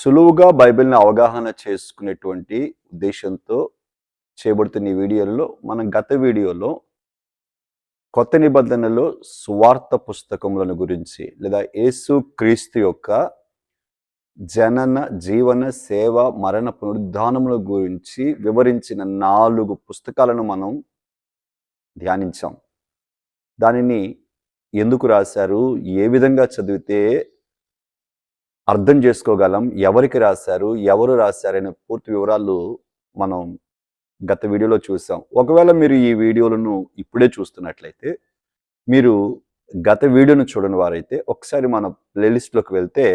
సులువుగా బైబిల్ని అవగాహన చేసుకునేటువంటి ఉద్దేశంతో చేయబడుతున్న ఈ వీడియోలో మనం గత వీడియోలో కొత్త నిబంధనలో సువార్త పుస్తకములను గురించి లేదా యేసు క్రీస్తు యొక్క జనన జీవన సేవ మరణ పునరుద్ధానముల గురించి వివరించిన నాలుగు పుస్తకాలను మనం ధ్యానించాం. దానిని ఎందుకు రాశారు? ఏ విధంగా చదివితే అర్థం చేసుకోగలం ఎవరికి రాశారు ఎవరు రాశారనే పూర్తి వివరాలు మనం గత వీడియోలో చూసాం. ఒకవేళ మీరు ఈ వీడియోలను ఇప్పుడే చూస్తున్నట్లయితే మీరు గత వీడియోను చూడని వారైతే ఒకసారి మన ప్లేలిస్ట్లోకి వెళ్తే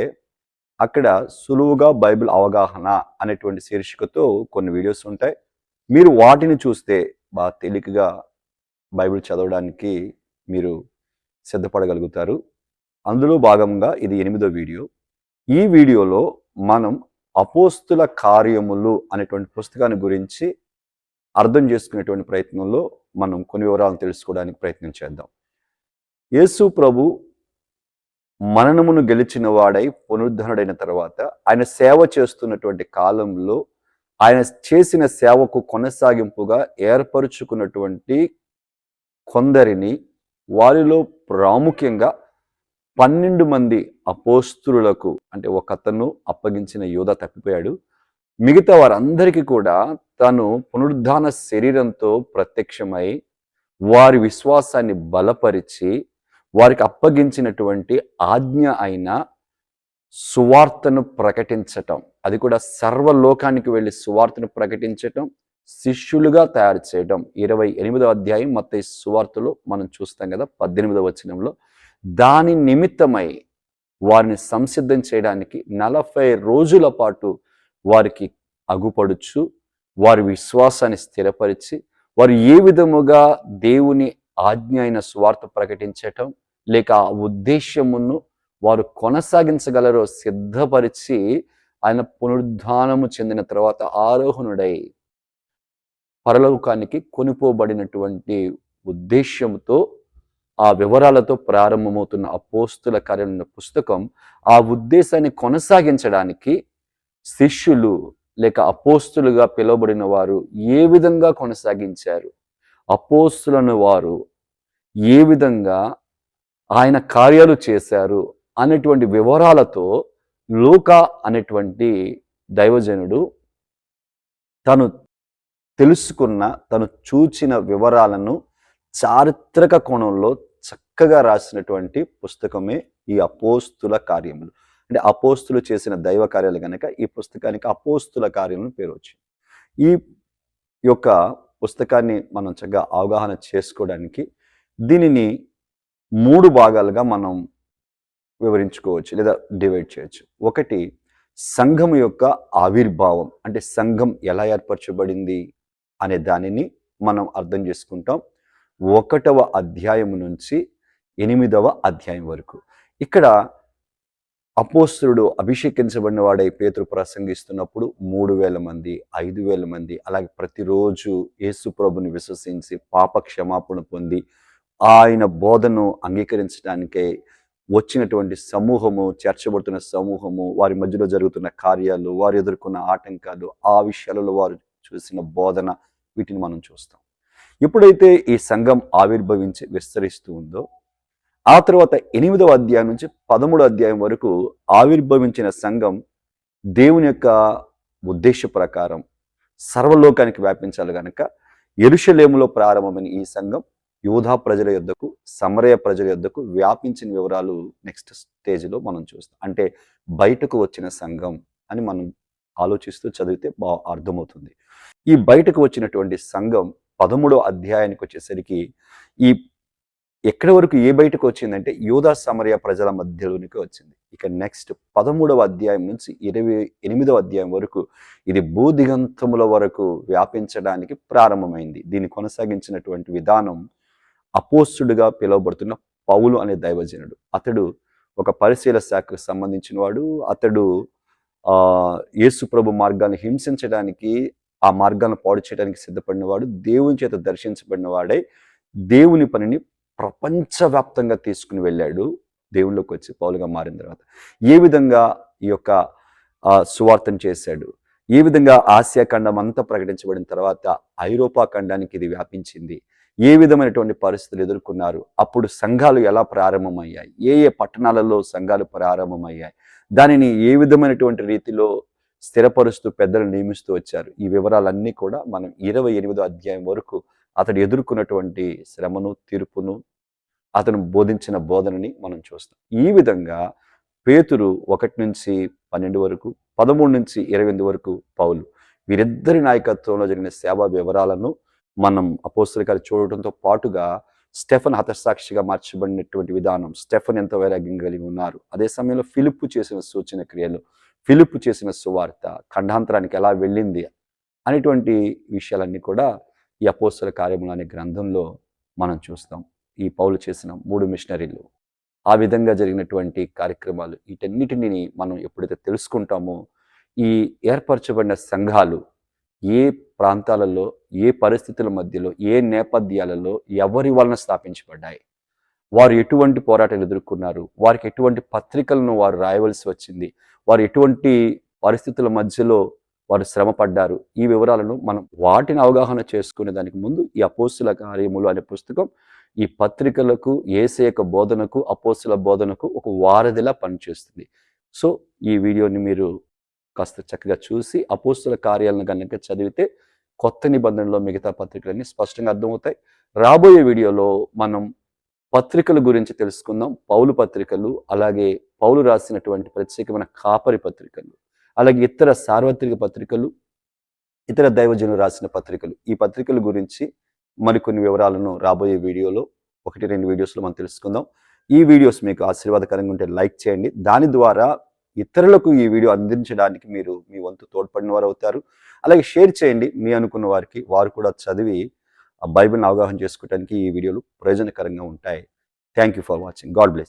అక్కడ సులువుగా బైబిల్ అవగాహన అనేటువంటి శీర్షికతో కొన్ని వీడియోస్ ఉంటాయి. మీరు వాటిని చూస్తే బాగా తేలికగా బైబిల్ చదవడానికి మీరు సిద్ధపడగలుగుతారు. అందులో భాగంగా ఇది ఎనిమిదో వీడియో. ఈ వీడియోలో మనం అపోస్తుల కార్యములు అనేటువంటి పుస్తకాన్ని గురించి అర్థం చేసుకునేటువంటి ప్రయత్నంలో మనం కొన్ని వివరాలను తెలుసుకోవడానికి ప్రయత్నం చేద్దాం. యేసు ప్రభు మననమును గెలిచిన వాడై పునరుద్ధరణుడైన తర్వాత ఆయన సేవ చేస్తున్నటువంటి కాలంలో ఆయన చేసిన సేవకు కొనసాగింపుగా ఏర్పరుచుకున్నటువంటి కొందరిని వారిలో ప్రాముఖ్యంగా పన్నెండు మంది అపోస్తులకు అంటే ఒక అతను అప్పగించిన యోధ తప్పిపోయాడు. మిగతా వారందరికీ కూడా తను పునరుద్ధాన శరీరంతో ప్రత్యక్షమై వారి విశ్వాసాన్ని బలపరిచి వారికి అప్పగించినటువంటి ఆజ్ఞ అయిన సువార్తను ప్రకటించటం. అది కూడా సర్వలోకానికి వెళ్ళి సువార్తను ప్రకటించటం శిష్యులుగా తయారు చేయటం. ఇరవై ఎనిమిదవ అధ్యాయం మొత్తం సువార్తలో మనం చూస్తాం కదా పద్దెనిమిదవ వచనంలో. దాని నిమిత్తమై వారిని సంసిద్ధం చేయడానికి నలభై రోజుల పాటు వారికి అగుపడుచు వారి విశ్వాసాన్ని స్థిరపరిచి వారు ఏ విధముగా దేవుని ఆజ్ఞ అయిన స్వార్థ ప్రకటించటం లేక ఆ ఉద్దేశ్యమును వారు కొనసాగించగలరో సిద్ధపరిచి ఆయన పునరుద్ధానము చెందిన తర్వాత ఆరోహణుడై పరలోకానికి కొనిపోబడినటువంటి ఉద్దేశ్యంతో ఆ వివరాలతో ప్రారంభమవుతున్న అపోస్తుల కార్యాలైన పుస్తకం ఆ ఉద్దేశాన్ని కొనసాగించడానికి శిష్యులు లేక అపోస్తులుగా పిలువబడిన వారు ఏ విధంగా కొనసాగించారు? అపోస్తులను వారు ఏ విధంగా ఆయన కార్యాలు చేశారు అనేటువంటి వివరాలతో లోకా అనేటువంటి దైవజనుడు తను తెలుసుకున్న తను చూచిన వివరాలను చారిత్రక కోణంలో చక్కగా రాసినటువంటి పుస్తకమే ఈ అపోస్తుల కార్యములు. అంటే అపోస్తులు చేసిన దైవ కార్యాలు కనుక ఈ పుస్తకానికి అపోస్తుల కార్యములు పేరు వచ్చింది. ఈ యొక్క పుస్తకాన్ని మనం చక్కగా అవగాహన చేసుకోవడానికి దీనిని మూడు భాగాలుగా మనం వివరించుకోవచ్చు లేదా డివైడ్ చేయొచ్చు. ఒకటి సంఘం యొక్క ఆవిర్భావం. అంటే సంఘం ఎలా ఏర్పరచబడింది అనే దానిని మనం అర్థం చేసుకుంటాం. ఒకటవ అధ్యాయం నుంచి ఎనిమిదవ అధ్యాయం వరకు. ఇక్కడ అపోస్తుడు అభిషేకించబడిన వాడై పేతురు ప్రసంగిస్తున్నప్పుడు మూడు వేల మంది ఐదు వేల మంది అలాగే ప్రతిరోజు యేసుప్రభుని విశ్వసించి పాప క్షమాపణ పొంది ఆయన బోధను అంగీకరించడానికే వచ్చినటువంటి సమూహము చేర్చబడుతున్న సమూహము వారి మధ్యలో జరుగుతున్న కార్యాలు వారు ఎదుర్కొన్న ఆటంకాలు ఆ విషయాలలో వారు చూసిన బోధన వీటిని మనం చూస్తాం. ఎప్పుడైతే ఈ సంఘం ఆవిర్భవించి విస్తరిస్తూ ఉందో ఆ తర్వాత ఎనిమిదవ అధ్యాయం నుంచి పదమూడో అధ్యాయం వరకు ఆవిర్భవించిన సంఘం దేవుని యొక్క ఉద్దేశ ప్రకారం సర్వలోకానికి వ్యాపించాలి కనుక ఎరుషలేములో ప్రారంభమైన ఈ సంఘం యూధా ప్రజల యొద్దకు సమరయ ప్రజల యొద్దకు వ్యాపించిన వివరాలు నెక్స్ట్ స్టేజ్లో మనం చూస్తాం. అంటే బయటకు వచ్చిన సంఘం అని మనం ఆలోచిస్తూ చదివితే బాగా అర్థమవుతుంది. ఈ బయటకు వచ్చినటువంటి సంఘం పదమూడో అధ్యాయానికి వచ్చేసరికి ఈ ఎక్కడి వరకు ఏ బయటకు వచ్చిందంటే యూదా సమరయ ప్రజల మధ్యలోనికి వచ్చింది. ఇక నెక్స్ట్ పదమూడవ అధ్యాయం నుంచి ఇరవై ఎనిమిదవ అధ్యాయం వరకు ఇది భూదిగంతముల వరకు వ్యాపించడానికి ప్రారంభమైంది. దీన్ని కొనసాగించినటువంటి విధానం అపోస్తుడుగా పిలువబడుతున్న పౌలు అనే దైవజనుడు. అతడు ఒక పరిశీల శాఖకు సంబంధించిన వాడు అతడు ఆ యేసు ప్రభు మార్గాన్ని హింసించడానికి ఆ మార్గాన్ని పాడు చేయడానికి సిద్ధపడినవాడు దేవుని చేత దర్శించబడిన వాడై దేవుని పనిని ప్రపంచవ్యాప్తంగా తీసుకుని వెళ్ళాడు దేవుళ్ళకి వచ్చి పౌలుగా మారిన తర్వాత. ఏ విధంగా ఈ యొక్క సువార్థం సువార్తను చేశాడు? ఏ విధంగా ఆసియా ఖండం అంతా ప్రకటించబడిన తర్వాత ఐరోపా ఖండానికి ఇది వ్యాపించింది? ఏ విధమైనటువంటి పరిస్థితులు ఎదుర్కొన్నారు? అప్పుడు సంఘాలు ఎలా ప్రారంభమయ్యాయి? ఏ ఏ పట్టణాలలో సంఘాలు ప్రారంభమయ్యాయి? దానిని ఏ విధమైనటువంటి రీతిలో స్థిరపరుస్తూ పెద్దలు నియమిస్తూ వచ్చారు. ఈ వివరాలన్నీ కూడా మనం ఇరవై ఎనిమిదో అధ్యాయం వరకు అతడు ఎదుర్కొన్నటువంటి శ్రమను తీర్పును అతను బోధించిన బోధనని మనం చూస్తాం. ఈ విధంగా పేతురు ఒకటి నుంచి పన్నెండు వరకు పదమూడు నుంచి ఇరవై ఎనిమిది వరకు పౌలు వీరిద్దరి నాయకత్వంలో జరిగిన సేవా వివరాలను మనం అపోస్తుల చూడటంతో పాటుగా స్టెఫన్ హతసాక్షిగా మార్చబడినటువంటి విధానం స్టెఫన్ ఎంత వైరాగ్యం కలిగి ఉన్నారు. అదే సమయంలో ఫిలిప్పు చేసిన సూచన క్రియలు ఫిలిప్పు చేసిన సువార్త ఖండాంతరానికి ఎలా వెళ్ళింది అనేటువంటి విషయాలన్నీ కూడా ఈ అపోస్తుల కార్యములు అనే గ్రంథంలో మనం చూస్తాం. ఈ పౌలు చేసిన మూడు మిషనరీలు ఆ విధంగా జరిగినటువంటి కార్యక్రమాలు వీటన్నిటిని మనం ఎప్పుడైతే తెలుసుకుంటామో ఈ ఏర్పరచబడిన సంఘాలు ఏ ప్రాంతాలలో ఏ పరిస్థితుల మధ్యలో ఏ నేపథ్యాలలో ఎవరి వలన స్థాపించబడ్డాయి? వారు ఎటువంటి పోరాటాలు ఎదుర్కొన్నారు? వారికి ఎటువంటి పత్రికలను వారు రాయవలసి వచ్చింది? వారు ఎటువంటి పరిస్థితుల మధ్యలో వారు శ్రమ పడ్డారు ఈ వివరాలను మనం వాటిని అవగాహన చేసుకునే దానికి ముందు ఈ అపోస్తుల కార్యములు అనే పుస్తకం ఈ పత్రికలకు ఏసే యొక్క బోధనకు అపోస్తుల బోధనకు ఒక వారధిలా పనిచేస్తుంది. సో ఈ వీడియోని మీరు కాస్త చక్కగా చూసి అపోస్తుల కార్యాలను కనుక చదివితే కొత్త నిబంధనలో మిగతా పత్రికలన్నీ స్పష్టంగా అర్థమవుతాయి. రాబోయే వీడియోలో మనం పత్రికల గురించి తెలుసుకుందాం. పౌలు పత్రికలు అలాగే పౌలు రాసినటువంటి ప్రత్యేకమైన కాపరి పత్రికలు అలాగే ఇతర సార్వత్రిక పత్రికలు ఇతర దైవజనులు రాసిన పత్రికలు. ఈ పత్రికల గురించి మరికొన్ని వివరాలను రాబోయే వీడియోలో ఒకటి రెండు వీడియోస్లో మనం తెలుసుకుందాం. ఈ వీడియోస్ మీకు ఆశీర్వాదకరంగా ఉంటే లైక్ చేయండి. దాని ద్వారా ఇతరులకు ఈ వీడియో అందించడానికి మీరు మీ వంతు తోడ్పడిన వారు అవుతారు అలాగే షేర్ చేయండి. మీ అనుకున్న వారికి వారు కూడా చదివి ఆ బైబిల్ని అవగాహన చేసుకోవడానికి ఈ వీడియోలు ప్రయోజనకరంగా ఉంటాయి. Thank you for watching God bless